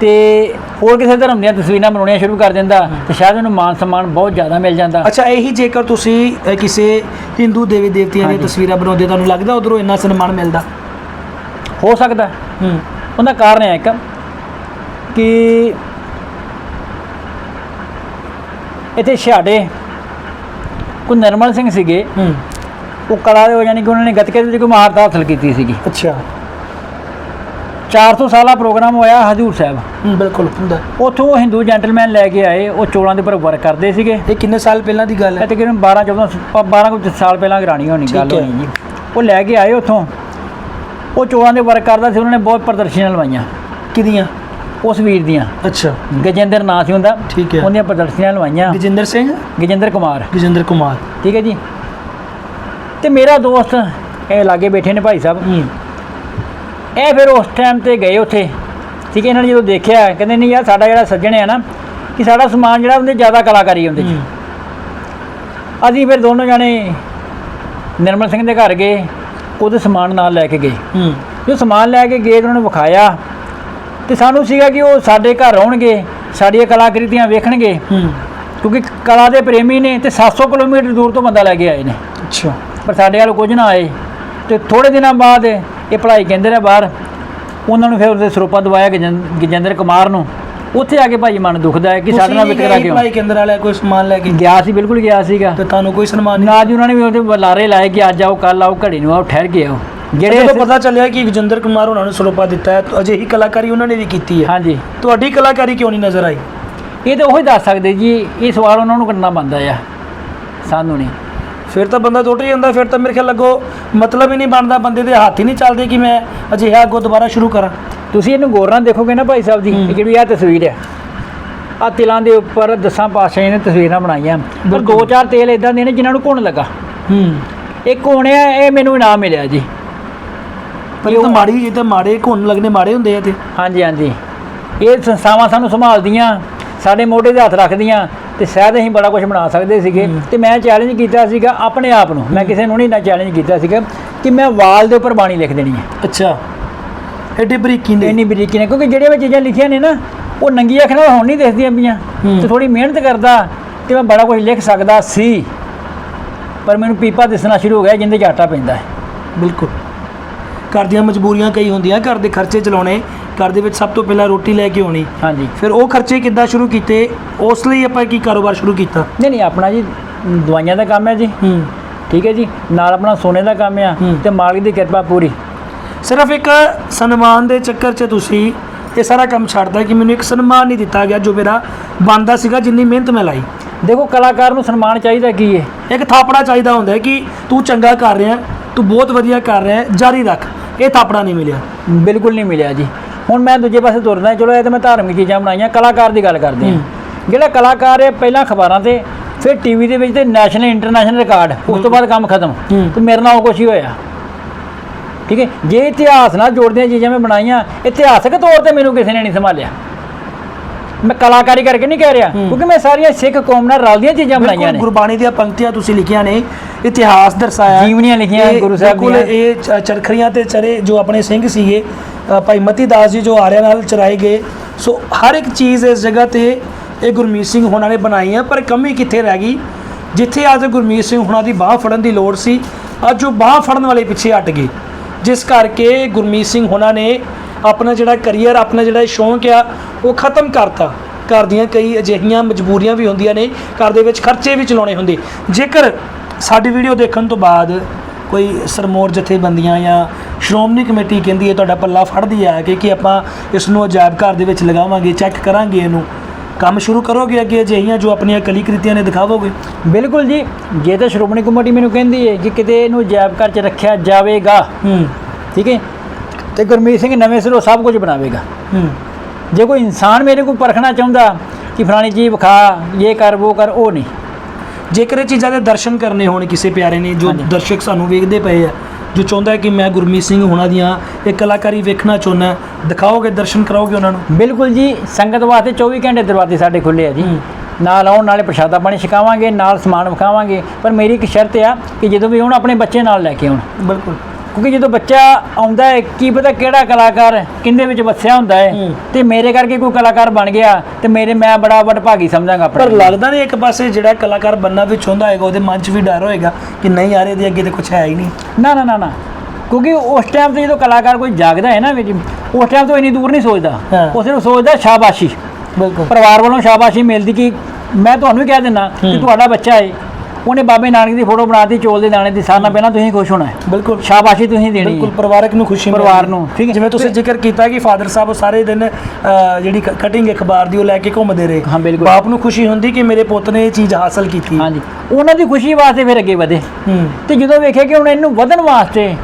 ਤੇ ਹੋਰ ਕਿਸੇ ਧਰਮ ਦੀਆਂ ਤਸਵੀਰਾਂ ਬਣਾਉਣੀਆਂ ਸ਼ੁਰੂ ਕਰ ਦਿੰਦਾ ਤੇ ਸ਼ਾਇਦ ਮੈਨੂੰ ਮਾਨ ਸਨਮਾਨ ਬਹੁਤ ਜ਼ਿਆਦਾ ਮਿਲ ਜਾਂਦਾ। ਅੱਛਾ ਇਹੀ ਜੇਕਰ ਤੁਸੀਂ ਅ, ਕਿਸੇ ਹਿੰਦੂ ਦੇਵੀ ਦੇਵਤਿਆਂ ਦੀਆਂ। ਤਸਵੀਰਾਂ ਬਣਾਉਂਦੇ ਤੁਹਾਨੂੰ ਲੱਗਦਾ ਉਧਰੋਂ ਇੰਨਾ ਸਨਮਾਨ ਮਿਲਦਾ? ਹੋ ਸਕਦਾ। ਹੂੰ। ਉਹਦਾ ਕਾਰਨ ਹੈ ਇੱਕ ਕਿ ਇੱਥੇ ਛਾੜੇ ਕੋ ਨਰਮਲ ਸਿੰਘ ਸੀਗੇ। ਹੂੰ। ਉਹ ਕਲਾ ਦੇ ਯਾਨੀ ਕਿ ਉਹਨਾਂ ਨੇ ਗੱਤਕੇ ਦੇ ਵਿੱਚ ਕੋਈ ਮਹਾਰਤ ਹਾਸਲ ਕੀਤੀ ਸੀਗੀ। ਅੱਛਾ। 400 ਸਾਲਾ ਪ੍ਰੋਗਰਾਮ ਹੋਇਆ ਹਜੂਰ ਸਾਹਿਬ। ਹੂੰ ਬਿਲਕੁਲ ਹੁੰਦਾ। ਉੱਥੋਂ ਉਹ ਹਿੰਦੂ ਜੈਂਟਲਮੈਨ ਲੈ ਕੇ ਆਏ ਉਹ ਚੋਲਾਂ ਦੇ ਉੱਪਰ ਵਰਕ ਕਰਦੇ ਸੀਗੇ। ਇਹ ਕਿੰਨੇ ਸਾਲ ਪਹਿਲਾਂ ਦੀ ਗੱਲ ਇਹ ਹੈ? ਤਕਰੀਬਨ 12 14 ਪ- 12 ਕੁ ਸਾਲ ਪਹਿਲਾਂ ਗਰਾਣੀ ਹੋਣੀ ਗੱਲ ਹੈ। ਹੋਣੀ ਜੀ। ਉਹ ਲੈ ਕੇ ਆਏ ਉੱਥੋਂ। ਉਹ ਚੋਲਾਂ ਦੇ ਵਰਕ ਕਰਦਾ ਸੀ ਉਹਨਾਂ ਨੇ ਬਹੁਤ ਪ੍ਰਦਰਸ਼ਨੀਆਂ ਲਵਾਈਆਂ। ਕਿਹਦੀਆਂ? ਉਸ ਵੀਰ ਦੀਆਂ। ਅੱਛਾ। ਗਜੇਂਦਰ ਨਾਂ ਸੀ ਹੁੰਦਾ ਠੀਕ ਹੈ। ਉਹਦੀਆਂ ਪ੍ਰਦਰਸ਼ਨੀਆਂ ਲਵਾਈਆਂ। ਗਜਿੰਦਰ ਸਿੰਘ? ਗਜੇਂਦਰ ਕੁਮਾਰ। ਗਜਿੰਦਰ ਕੁਮਾਰ। ਠੀਕ ਹੈ ਜੀ। ਤੇ ਮੇਰਾ ਦੋਸਤ ਇਹ ਲਾਗੇ ਬੈਠੇ ਨੇ ਭਾਈ ਸਾਹਿਬ। ਹੂੰ। ਇਹ ਫਿਰ ਉਸ ਟਾਈਮ ਤੇ ਗਏ ਉੱਥੇ। ਠੀਕ ਹੈ ਇਹਨਾਂ ਨੇ ਜਦੋਂ ਦੇਖਿਆ ਕਹਿੰਦੇ ਨਹੀਂ ਯਾਰ ਸਾਡਾ ਜਿਹੜਾ ਸੱਜਣ ਹੈ ਨਾ ਕਿ ਸਾਡਾ ਸਮਾਨ ਜਿਹੜਾ ਉਹਦੇ ਜ਼ਿਆਦਾ ਕਲਾਕਾਰੀ ਉਹਦੇ 'ਚ। ਅਸੀਂ ਫਿਰ ਦੋਨੋਂ ਜਾਣੇ ਨਿਰਮਲ ਸਿੰਘ ਦੇ ਘਰ ਗਏ ਉਹਦੇ ਸਮਾਨ ਨਾਲ ਲੈ ਕੇ ਗਏ। ਹੂੰ। ਜੋ ਸਮਾਨ ਲੈ ਕੇ ਗਏ ਉਹਨਾਂ ਨੂੰ ਵਿਖਾਇਆ ਤੇ ਸਾਨੂੰ ਸੀਗਾ ਕਿ ਉਹ ਸਾਡੇ ਘਰ ਆਉਣਗੇ ਸਾਡੀਆਂ ਕਲਾਕ੍ਰਿਤੀਆਂ ਵੇਖਣਗੇ। ਹੂੰ। ਕਿਉਂਕਿ ਕਲਾ ਦੇ ਪ੍ਰੇਮੀ ਨੇ ਤੇ 700 ਕਿਲੋਮੀਟਰ ਦੂਰ ਤੋਂ ਬੰਦਾ ਲੈ ਕੇ ਆਏ ਨੇ। ਅੱਛਾ। ਪਰ ਸਾਡੇ ਵੱਲ ਕੁਝ ਨਾ ਆਏ ਤੇ ਥੋੜੇ ਦਿਨਾਂ ਬਾਅਦ ਇਹ ਪੜ੍ਹਾਈ ਕੇਂਦਰ ਹੈ ਬਾਹਰ। ਉਹਨਾਂ ਨੂੰ ਫਿਰ ਉਹਦੇ ਸਰੂਪਾ ਦਵਾਇਆ ਗਜੇਂਦਰ ਕੁਮਾਰ ਨੂੰ। ਉੱਥੇ ਆ ਕੇ ਭਾਈ ਮਨ ਦੁਖਦਾ ਹੈ ਕਿ ਸਾਡੇ ਨਾਲ ਵਿਤਕਰਾ ਕਿਉਂ ਭਾਈ ਕੇਂਦਰ ਵਾਲਾ ਕੋਈ ਸਮਾਨ ਲੈ ਕੇ? ਗਿਆ ਸੀ ਬਿਲਕੁਲ ਗਿਆ ਸੀਗਾ। ਤੇ ਤੁਹਾਨੂੰ ਕੋਈ ਸਨਮਾਨ ਨਹੀਂ ਨਾ ਜੀ ਉਹਨਾਂ ਨੇ ਵੀ ਉਹਦੇ ਬੁਲਾਰੇ ਲਾਏ ਕਿ ਅੱਜ ਆਓ ਕੱਲ ਆਓ ਘੜੀ ਨੂੰ ਆਓ ਠਹਿਰ ਕੇ ਆਓ। ਜਿਹੜੇ ਜਦੋਂ ਪਤਾ ਚੱਲਿਆ ਕਿ ਗਜਿੰਦਰ ਕੁਮਾਰ ਉਹਨਾਂ ਨੂੰ ਸਰੋਪਾ ਦਿੱਤਾ ਹੈ ਤਾਂ ਅਜਿਹੀ ਕਲਾਕਾਰੀ ਉਹਨਾਂ ਨੇ ਵੀ ਕੀਤੀ ਹੈ। ਹਾਂਜੀ। ਤੁਹਾਡੀ ਕਲਾਕਾਰੀ ਕਿਉਂ ਨਹੀਂ ਨਜ਼ਰ ਆਈ? ਇਹ ਤਾਂ ਉਹੀ ਦੱਸ ਸਕਦੇ ਜੀ ਇਹ ਸਵਾਲ ਉਹਨਾਂ ਨੂੰ ਕਰਨਾ ਬੰਦਾ ਆ। ਸਾਨੂੰ ਨਹੀਂ। ਫਿਰ ਤਾਂ ਬੰਦਾ ਟੁੱਟ ਜਾਂਦਾ ਫਿਰ ਤਾਂ ਮੇਰੇ ਖਿਆਲ ਲੱਗੋ ਮਤਲਬ ਹੀ ਨਹੀਂ ਬਣਦਾ ਬੰਦੇ ਦੇ ਹੱਥ ਹੀ ਨਹੀਂ ਚੱਲਦੇ ਕਿ ਮੈਂ ਅਜਿਹਾ ਅੱਗੋਂ ਦੁਬਾਰਾ ਸ਼ੁਰੂ ਕਰਾਂ। ਤੁਸੀਂ ਇਹਨੂੰ ਗੌਰ ਨਾਲ ਦੇਖੋਗੇ ਨਾ ਭਾਈ ਸਾਹਿਬ ਜੀ ਇਹ ਜਿਹੜੀ ਆ ਤਸਵੀਰ ਹੈ ਆ ਤਿਲਾਂ ਦੇ ਉੱਪਰ ਦਸਾਂ ਪਾਤਸ਼ਾਹੀਆਂ ਨੇ ਤਸਵੀਰਾਂ ਬਣਾਈਆਂ। ਪਰ। ਦੋ ਚਾਰ ਤੇਲ ਇਦਾਂ ਦੇ ਨੇ ਜਿਨ੍ਹਾਂ ਨੂੰ ਘੁਣ ਲੱਗਾ। ਹੂੰ। ਇੱਕ ਹੋਣਿਆ ਇਹ ਮੈਨੂੰ ਇਨਾਮ ਮਿਲਿਆ ਜੀ। ਪਰ ਇਹ ਤਾਂ ਮਾੜੀ ਇਹ ਤਾਂ ਮਾੜੇ ਘੁੰਨ ਲੱਗਣੇ ਮਾੜੇ ਹੁੰਦੇ ਆ ਤੇ। ਹਾਂਜੀ ਹਾਂਜੀ। ਇਹ ਸੰਸਥਾਵਾਂ ਸਾਨੂੰ ਸੰਭਾਲਦੀਆਂ। ਸਾਡੇ ਮੋਢੇ ਤੇ ਹੱਥ ਰੱਖਦੀਆਂ ਤੇ ਸ਼ਾਇਦ ਅਸੀਂ ਬੜਾ ਕੁਝ ਬਣਾ ਸਕਦੇ ਸੀਗੇ। ਤੇ ਮੈਂ ਚੈਲੰਜ ਕੀਤਾ ਸੀਗਾ ਆਪਣੇ ਆਪ ਨੂੰ। ਮੈਂ ਕਿਸੇ ਨੂੰ ਨਹੀਂ ਨਾ ਚੈਲੰਜ ਕੀਤਾ ਸੀਗਾ ਕਿ ਮੈਂ ਵਾਲ ਦੇ ਉੱਪਰ ਬਾਣੀ ਲਿਖ ਦੇਣੀ ਹੈ। ਅੱਛਾ। ਐਡੀ ਬਰੀਕੀ ਦੇ। ਇੰਨੀ ਬਰੀਕੀ ਨਾਲ ਕਿਉਂਕਿ ਜਿਹੜੀਆਂ ਚੀਜ਼ਾਂ ਲਿਖੀਆਂ ਨੇ ਨਾ ਉਹ ਨੰਗੀ ਅੱਖ ਨਾਲ ਹੁਣ ਨਹੀਂ ਦਿਖਦੀਆਂ ਪਈਆਂ। ਤੇ ਥੋੜੀ ਮਿਹਨਤ ਕਰਦਾ ਤੇ ਮੈਂ ਬੜਾ ਕੁਝ ਲਿਖ ਸਕਦਾ ਸੀ। ਪਰ ਮੈਨੂੰ ਪੀਪਾ ਦਿਸਣਾ ਸ਼ੁਰੂ ਹੋ ਗਿਆ ਜਿੰਦੇ ਆਟਾ ਪੈਂਦਾ ਹੈ। ਬਿਲਕੁਲ। ਘਰ ਦੀਆਂ ਮਜਬੂਰੀਆਂ ਕਈ ਹੁੰਦੀਆਂ ਘਰ ਦੇ ਖਰਚੇ ਚਲਾਉਣੇ ਘਰ ਦੇ ਵਿੱਚ ਸਭ ਤੋਂ ਪਹਿਲਾਂ ਰੋਟੀ ਲੈ ਕੇ ਆਉਣੀ। ਹਾਂਜੀ। ਫਿਰ ਉਹ ਖਰਚੇ ਕਿੱਦਾਂ ਸ਼ੁਰੂ ਕੀਤੇ? ਉਸ ਲਈ ਆਪਾਂ ਕੀ ਕਾਰੋਬਾਰ ਸ਼ੁਰੂ ਕੀਤਾ? ਨਹੀਂ ਨਹੀਂ ਆਪਣਾ ਜੀ ਦਵਾਈਆਂ ਦਾ ਕੰਮ ਹੈ ਜੀ। ਹੂੰ। ਠੀਕ ਹੈ ਜੀ। ਨਾਲ ਆਪਣਾ ਸੋਨੇ ਦਾ ਕੰਮ ਆ। ਤੇ ਮਾਲਕ ਦੀ ਕਿਰਪਾ ਪੂਰੀ। ਸਿਰਫ ਇੱਕ ਸਨਮਾਨ ਦੇ ਚੱਕਰ 'ਚ ਤੁਸੀਂ ਇਹ ਸਾਰਾ ਕੰਮ ਛੱਡਦਾ ਕਿ ਮੈਨੂੰ ਇੱਕ ਸਨਮਾਨ ਨਹੀਂ ਦਿੱਤਾ ਗਿਆ ਜੋ ਮੇਰਾ ਬਣਦਾ ਸੀਗਾ ਜਿੰਨੀ ਮਿਹਨਤ ਮੈਂ ਲਾਈ। ਦੇਖੋ ਕਲਾਕਾਰ ਨੂੰ ਸਨਮਾਨ ਚਾਹੀਦਾ ਕੀ ਹੈ? ਇੱਕ ਥਾਪੜਾ ਚਾਹੀਦਾ ਹੁੰਦਾ ਕਿ ਤੂੰ ਚੰਗਾ ਕਰ ਰਿਹਾ ਤੂੰ ਬਹੁਤ ਵਧੀਆ ਕਰ ਰਿਹਾ ਜਾਰੀ ਰੱਖ। ਇਹ ਥਾਪੜਾ ਨਹੀਂ ਮਿਲਿਆ। ਬਿਲਕੁਲ ਨਹੀਂ ਮਿਲਿਆ ਜੀ। ਹੁਣ ਮੈਂ ਦੂਜੇ ਪਾਸੇ ਤੁਰਦਾ ਚਲੋ ਇਹ ਤਾਂ ਮੈਂ ਧਾਰਮਿਕ ਚੀਜ਼ਾਂ ਬਣਾਈਆਂ ਕਲਾਕਾਰ ਦੀ ਗੱਲ ਕਰਦੇ ਹਾਂ। ਜਿਹੜਾ ਕਲਾਕਾਰ ਹੈ ਪਹਿਲਾਂ ਅਖਬਾਰਾਂ ਤੇ ਫਿਰ ਟੀਵੀ ਦੇ ਵਿੱਚ ਤੇ ਨੈਸ਼ਨਲ ਇੰਟਰਨੈਸ਼ਨਲ ਰਿਕਾਰਡ ਉਸ ਤੋਂ ਬਾਅਦ ਕੰਮ ਖਤਮ। ਤੇ ਮੇਰੇ ਨਾਲ ਉਹ ਕੁਛ ਹੀ ਹੋਇਆ। ਠੀਕ ਹੈ? ਜੇ ਇਤਿਹਾਸ ਨਾਲ ਜੋੜਦੀਆਂ ਚੀਜ਼ਾਂ ਮੈਂ ਬਣਾਈਆਂ ਇਤਿਹਾਸਕ ਤੌਰ ਤੇ ਮੈਨੂੰ ਕਿਸੇ ਨੇ ਨਹੀਂ ਸੰਭਾਲਿਆ। ਮੈਂ ਕਲਾਕਾਰੀ ਕਰਕੇ ਨਹੀਂ ਕਹਿ ਰਿਹਾ। ਕਿਉਂਕਿ ਮੈਂ ਸਾਰੀਆਂ ਸਿੱਖ ਕੌਮ ਨਾਲ ਰਲਦੀਆਂ ਚੀਜ਼ਾਂ ਬਣਾਈਆਂ ਨੇ। ਗੁਰਬਾਣੀ ਦੀਆਂ ਪੰਕਤੀਆਂ ਤੁਸੀਂ ਲਿਖੀਆਂ ਨੇ ਇਤਿਹਾਸ ਦਰਸਾਇਆ। ਜੀਵਨੀਆਂ ਲਿਖੀਆਂ ਗੁਰੂ ਸਾਹਿਬ ਦੀਆਂ। ਇਹ ਚ- ਚਰਖੜੀਆਂ ਤੇ ਚਰੇ ਜੋ ਆਪਣੇ ਸਿੰਘ ਸੀਗੇ ਭਾਈ ਮਤੀ ਦਾਸ ਜੀ ਜੋ ਆਰਿਆਂ ਨਾਲ ਚਰਾਏ ਗਏ। ਸੋ ਹਰ ਇੱਕ ਚੀਜ਼ ਇਸ ਜਗ੍ਹਾ ਤੇ ਇਹ ਗੁਰਮੀਤ ਸਿੰਘ ਹੋਣਾ ਨੇ ਬਣਾਈ ਹੈ ਪਰ ਕਮੀ ਕਿੱਥੇ ਰਹਿ ਗਈ? ਜਿੱਥੇ ਅੱਜ ਗੁਰਮੀਤ ਸਿੰਘ ਹੋਣਾ ਦੀ ਬਾਹ ਫੜਨ ਦੀ ਲੋੜ ਸੀ, ਅੱਜ ਉਹ ਬਾਹ ਫੜਨ ਵਾਲੇ ਪਿੱਛੇ ਹਟ ਗਏ। ਜਿਸ ਕਰਕੇ ਗੁਰਮੀਤ ਸਿੰਘ ਹੋਣਾ ਨੇ ਆਪਣਾ ਜਿਹੜਾ ਕੈਰੀਅਰ ਆਪਣਾ ਜਿਹੜਾ ਸ਼ੌਂਕ ਆ, ਉਹ ਖਤਮ ਕਰਤਾ। ਘਰ ਦੀਆਂ ਕਈ ਅਜਿਹੀਆਂ ਮਜਬੂਰੀਆਂ ਵੀ ਹੁੰਦੀਆਂ ਨੇ, ਘਰ ਦੇ ਵਿੱਚ ਖਰਚੇ ਵੀ ਚਲਾਉਣੇ ਹੁੰਦੇ। ਜੇਕਰ ਸਾਡੀ ਵੀਡੀਓ ਦੇਖਣ ਤੋਂ ਬਾਅਦ ਕੋਈ ਸਰਮੋਰ ਜਥੇਬੰਦੀਆਂ ਜਾਂ ਸ਼੍ਰੋਮਣੀ ਕਮੇਟੀ ਕਹਿੰਦੀ ਹੈ ਤੁਹਾਡਾ ਪੱਲਾ ਫੜਦੀ ਹੈ ਕਿ ਕਿ ਆਪਾਂ ਇਸ ਨੂੰ ਅਜਾਇਬ ਘਰ ਦੇ ਵਿੱਚ ਲਗਾਵਾਂਗੇ ਚੈੱਕ ਕਰਾਂਗੇ ਇਹਨੂੰ। ਕੰਮ ਸ਼ੁਰੂ ਕਰੋਗੇ ਅੱਗੇ ਅਜਿਹੀਆਂ ਜੋ ਆਪਣੀਆਂ ਕਲੀਕ੍ਰਿਤੀਆਂ ਨੇ ਦਿਖਾਵੋਗੇ? ਬਿਲਕੁਲ ਜੀ ਜੇ ਤਾਂ ਸ਼੍ਰੋਮਣੀ ਕਮੇਟੀ ਮੈਨੂੰ ਕਹਿੰਦੀ ਹੈ ਕਿ ਕਿਤੇ ਇਹਨੂੰ ਜੈਬ ਘਰ 'ਚ ਰੱਖਿਆ ਜਾਵੇਗਾ। ਹੂੰ। ਠੀਕ ਹੈ? ਤੇ ਗੁਰਮੀਤ ਸਿੰਘ ਨਵੇਂ ਸਿਰੋਂ ਸਭ ਕੁਝ ਬਣਾਵੇਗਾ। ਹੂੰ। ਜੇ ਕੋਈ ਇਨਸਾਨ ਮੇਰੇ ਕੋਲ ਪਰਖਣਾ ਚਾਹੁੰਦਾ ਕਿ ਫਲਾਣੀ ਚੀਜ਼ ਵਿਖਾ ਇਹ ਕਰ ਉਹ ਕਰ ਉਹ ਨਹੀਂ। ਜੇਕਰ ਇਹ ਚੀਜ਼ਾਂ ਦੇ ਦਰਸ਼ਨ ਕਰਨੇ ਹੋਣ ਕਿਸੇ ਪਿਆਰੇ ਨੇ ਜੋ। ਦਰਸ਼ਕ ਸਾਨੂੰ ਵੇਖਦੇ ਪਏ ਆ ਜੋ ਚਾਹੁੰਦਾ ਹੈ ਕਿ ਮੈਂ ਗੁਰਮੀਤ ਸਿੰਘ ਹੋਣਾ ਦੀਆਂ ਇਹ ਕਲਾਕਾਰੀ ਵੇਖਣਾ ਚਾਹੁੰਦਾ ਦਿਖਾਓਗੇ ਦਰਸ਼ਨ ਕਰਾਓਗੇ ਉਹਨਾਂ ਨੂੰ ਬਿਲਕੁਲ ਜੀ ਸੰਗਤ ਵਾਸਤੇ 24 ਘੰਟੇ ਦਰਵਾਜ਼ੇ ਸਾਡੇ ਖੁੱਲੇ ਆ ਜੀ। ਨਾਲ ਆਉਣ ਨਾਲੇ ਪ੍ਰਸ਼ਾਦਾ ਪਾਣੀ ਛਕਾਵਾਂਗੇ ਨਾਲ ਸਮਾਨ ਵਿਖਾਵਾਂਗੇ ਪਰ ਮੇਰੀ ਇੱਕ ਸ਼ਰਤ ਆ ਕਿ ਜਦੋਂ ਵੀ ਆਉਣ ਆਪਣੇ ਬੱਚੇ ਨਾਲ ਲੈ ਕੇ ਆਉਣ ਬਿਲਕੁਲ ਕਿਉਂਕਿ ਜਦੋਂ ਬੱਚਾ ਆਉਂਦਾ ਹੈ ਕੀ ਪਤਾ ਕਿਹੜਾ ਕਲਾਕਾਰ ਕਿੰਦੇ ਵਿੱਚ ਵਸਿਆ ਹੁੰਦਾ ਹੈ। ਤੇ ਮੇਰੇ ਕਰਕੇ ਕੋਈ ਕਲਾਕਾਰ ਬਣ ਗਿਆ ਤੇ ਮੇਰੇ ਮੈਂ ਬੜਾ ਵਡਭਾਗੀ ਸਮਝਾਂਗਾ ਪਰ ਲੱਗਦਾ ਨਹੀਂ ਇੱਕ ਪਾਸੇ ਜਿਹੜਾ ਕਲਾਕਾਰ ਬੰਨਾ ਵੀ ਚਾਹੁੰਦਾ ਹੋਏਗਾ ਉਹਦੇ ਮਨ 'ਚ ਵੀ ਡਰ ਹੋਏਗਾ ਕਿ ਨਹੀਂ ਯਾਰ ਇਹਦੇ ਅੱਗੇ ਤੇ ਕੁਝ ਹੈ ਹੀ ਨਹੀਂ ਨਾ ਨਾ ਨਾ ਨਾ ਕਿਉਂਕਿ ਉਸ ਟਾਈਮ ਤੇ ਜਦੋਂ ਕਲਾਕਾਰ ਕੋਈ ਜਾਗਦਾ ਹੈ ਨਾ ਵਿੱਚ ਉਸ ਟਾਈਮ ਤੋਂ ਇੰਨੀ ਦੂਰ ਨਹੀਂ ਸੋਚਦਾ। ਉਹ ਸਿਰਫ ਸੋਚਦਾ ਸ਼ਾਬਾਸ਼ੀ ਬਿਲਕੁਲ ਪਰਿਵਾਰ ਵੱਲੋਂ ਸ਼ਾਬਾਸ਼ੀ ਮਿਲਦੀ ਕਿ ਮੈਂ ਤੁਹਾਨੂੰ ਵੀ ਕਹਿ ਦਿੰਦਾ ਕਿ। ਤੁਹਾਡਾ ਬੱਚਾ ਹੈ ਉਹਨੇ ਬਾਬੇ ਨਾਨਕ ਦੀ ਫੋਟੋ ਬਣਾਤੀ ਚੋਲ ਦੇ ਦਾਣੇ ਦੀ ਸਾਰਿਆਂ ਨਾਲ ਪਹਿਲਾਂ ਤੁਸੀਂ ਖੁਸ਼ ਹੋਣਾ ਹੈ। ਬਿਲਕੁਲ। ਸ਼ਾਬਾਸ਼ੀ ਤੁਸੀਂ ਦੇਣੀ ਬਿਲਕੁਲ ਪਰਿਵਾਰਕ ਨੂੰ ਖੁਸ਼ੀ ਪਰਿਵਾਰ। ਨੂੰ, ਠੀਕ ਹੈ। ਜਿਵੇਂ ਤੁਸੀਂ ਜ਼ਿਕਰ ਕੀਤਾ ਕਿ ਫਾਦਰ ਸਾਹਿਬ ਸਾਰੇ ਦਿਨ ਜਿਹੜੀ ਕਟਿੰਗ ਅਖਬਾਰ ਦੀ ਉਹ ਲੈ ਕੇ ਘੁੰਮਦੇ ਰਹੇ। ਹਾਂ, ਬਿਲਕੁਲ। ਬਾਪ ਨੂੰ ਖੁਸ਼ੀ ਹੁੰਦੀ ਕਿ ਮੇਰੇ ਪੁੱਤ ਨੇ ਇਹ ਚੀਜ਼ ਹਾਸਲ ਕੀਤੀ। ਹਾਂਜੀ। ਉਹਨਾਂ ਦੀ ਖੁਸ਼ੀ ਵਾਸਤੇ ਫਿਰ ਅੱਗੇ ਵਧੇ। ਹੂੰ। ਤੇ ਜਦੋਂ ਵੇਖਿਆ ਕਿ ਹੁਣ ਇਹਨੂੰ ਵਧਣ ਵਾਸਤੇ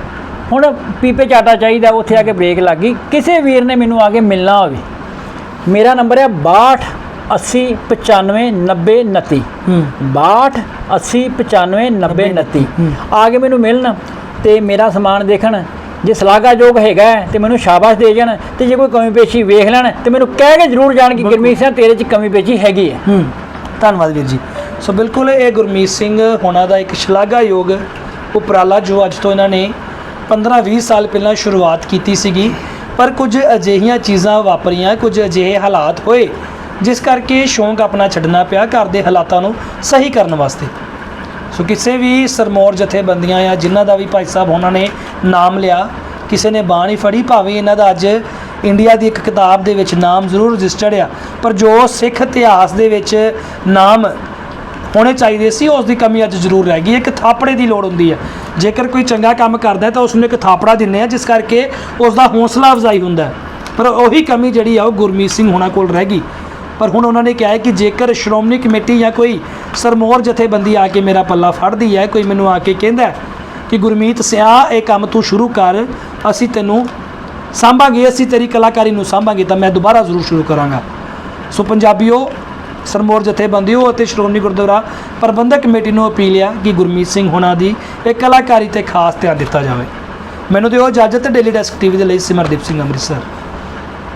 ਹੁਣ ਪੀਪੇ ਚਾਟਾ ਚਾਹੀਦਾ ਉੱਥੇ ਆ ਕੇ ਬ੍ਰੇਕ ਲੱਗ ਗਈ। ਕਿਸੇ ਵੀਰ ਨੇ ਮੈਨੂੰ ਆ ਕੇ ਮਿਲਣਾ ਹੋਵੇ। ਮੇਰਾ ਨੰਬਰ ਹੈ 62 80 95 90 29 ਹੂੰ। 62 80 95 90 29 ਹੂੰ। ਆ ਕੇ ਮੈਨੂੰ ਮਿਲਣ ਤੇ ਮੇਰਾ ਸਮਾਨ ਦੇਖਣ। ਜੇ ਸ਼ਲਾਘਾਯੋਗ ਹੈਗਾ ਤੇ ਮੈਨੂੰ ਸ਼ਾਬਾਸ਼ ਦੇ ਜਾਣ ਤੇ ਜੇ ਕੋਈ ਕਮੀ ਪੇਸ਼ੀ ਵੇਖ ਲੈਣ ਤੇ ਮੈਨੂੰ ਕਹਿ ਕੇ ਜ਼ਰੂਰ ਜਾਣ ਕਿ ਗੁਰਮੀਤ ਸਿੰਘ ਤੇਰੇ 'ਚ ਕਮੀ ਪੇਸ਼ੀ ਹੈਗੀ ਹੈ। ਹੂੰ। ਧੰਨਵਾਦ ਵੀਰ ਜੀ। ਸੋ ਬਿਲਕੁਲ ਇਹ ਗੁਰਮੀਤ ਸਿੰਘ ਹੋਣਾ ਦਾ ਇੱਕ ਸ਼ਲਾਘਾਯੋਗ ਉਪਰਾਲਾ ਜੋ ਅੱਜ ਤੋਂ ਇਹਨਾਂ ਨੇ 15-20 ਸਾਲ ਪਹਿਲਾਂ ਸ਼ੁਰੂਆਤ ਕੀਤੀ ਸੀਗੀ। ਪਰ ਕੁਝ ਅਜਿਹੀਆਂ ਚੀਜ਼ਾਂ ਵਾਪਰੀਆਂ ਕੁਝ ਅਜਿਹੇ ਹਾਲਾਤ ਹੋਏ ਜਿਸ ਕਰਕੇ ਸ਼ੌਂਕ ਆਪਣਾ ਛੱਡਣਾ ਪਿਆ ਘਰ ਦੇ ਹਾਲਾਤਾਂ ਨੂੰ ਸਹੀ ਕਰਨ ਵਾਸਤੇ। ਸੋ ਕਿਸੇ ਵੀ ਸਰਮੌਰ ਜਥੇਬੰਦੀਆਂ ਆ ਜਿਨ੍ਹਾਂ ਦਾ ਵੀ ਭਾਈ ਸਾਹਿਬ ਉਹਨਾਂ ਨੇ ਨਾਮ ਲਿਆ, ਕਿਸੇ ਨੇ ਬਾਣੀ ਫੜੀ, ਭਾਵੇਂ ਇਹਨਾਂ ਦਾ ਅੱਜ ਇੰਡੀਆ ਦੀ ਇੱਕ ਕਿਤਾਬ ਦੇ ਵਿੱਚ ਨਾਮ ਜ਼ਰੂਰ ਰਜਿਸਟਰਡ ਆ, ਪਰ ਜੋ ਸਿੱਖ ਇਤਿਹਾਸ ਦੇ ਵਿੱਚ ਨਾਮ ਹੋਣੇ ਚਾਹੀਦੇ ਸੀ, ਉਸ ਦੀ ਕਮੀ ਅੱਜ ਜ਼ਰੂਰ ਰਹਿ ਗਈ। ਹੈ ਇੱਕ ਥਾਪੜੇ ਦੀ ਲੋੜ ਹੁੰਦੀ ਹੈ ਜੇਕਰ ਕੋਈ ਚੰਗਾ ਕੰਮ ਕਰਦਾ ਹੈ ਤਾਂ ਉਸ ਨੂੰ ਇੱਕ ਥਾਪੜਾ ਦਿੰਨੇ ਆ ਜਿਸ ਕਰਕੇ ਉਸ ਦਾ ਹੌਸਲਾ ਅਫਜ਼ਾਈ ਹੁੰਦਾ ਪਰ ਉਹੀ ਕਮੀ ਜਿਹੜੀ ਆ, ਉਹ ਗੁਰਮੀਤ ਸਿੰਘ ਹੋਣਾ ਕੋਲ ਰਹਿ ਗਈ। ਪਰ ਹੁਣ ਉਹਨਾਂ ਨੇ ਕਿਹਾ ਹੈ ਕਿ ਜੇਕਰ ਸ਼੍ਰੋਮਣੀ ਕਮੇਟੀ ਜਾਂ ਕੋਈ ਸਰਮੌਰ ਜਥੇਬੰਦੀ ਆ ਕੇ ਮੇਰਾ ਪੱਲਾ ਫੜਦੀ ਹੈ, ਕੋਈ ਮੈਨੂੰ ਆ ਕੇ ਕਹਿੰਦਾ ਕਿ ਗੁਰਮੀਤ ਸਿਆ, ਇਹ ਕੰਮ ਤੂੰ ਸ਼ੁਰੂ ਕਰ, ਅਸੀਂ ਤੈਨੂੰ ਸਾਂਭਾਂਗੇ, ਅਸੀਂ ਤੇਰੀ ਕਲਾਕਾਰੀ ਨੂੰ ਸਾਂਭਾਂਗੇ, ਤਾਂ ਮੈਂ ਦੁਬਾਰਾ ਜ਼ਰੂਰ ਸ਼ੁਰੂ ਕਰਾਂਗਾ। ਸੋ ਪੰਜਾਬੀਓ, ਸਰਮੌਰ ਜਥੇਬੰਦੀਓ ਅਤੇ ਸ਼੍ਰੋਮਣੀ ਗੁਰਦੁਆਰਾ ਪ੍ਰਬੰਧਕ ਕਮੇਟੀ ਨੂੰ ਅਪੀਲ ਆ ਕਿ ਗੁਰਮੀਤ ਸਿੰਘ ਹੋਣਾ ਦੀ ਇਹ ਕਲਾਕਾਰੀ ਤੇ ਖਾਸ ਧਿਆਨ ਦਿੱਤਾ ਜਾਵੇ। ਮੈਨੂੰ ਦਿਓ ਇਜਾਜ਼ਤ ਡੇਲੀ ਡੈਸਕ ਟੀਵੀ ਦੇ ਲਈ ਸਿਮਰਦੀਪ ਸਿੰਘ ਅੰਮ੍ਰਿਤਸਰ।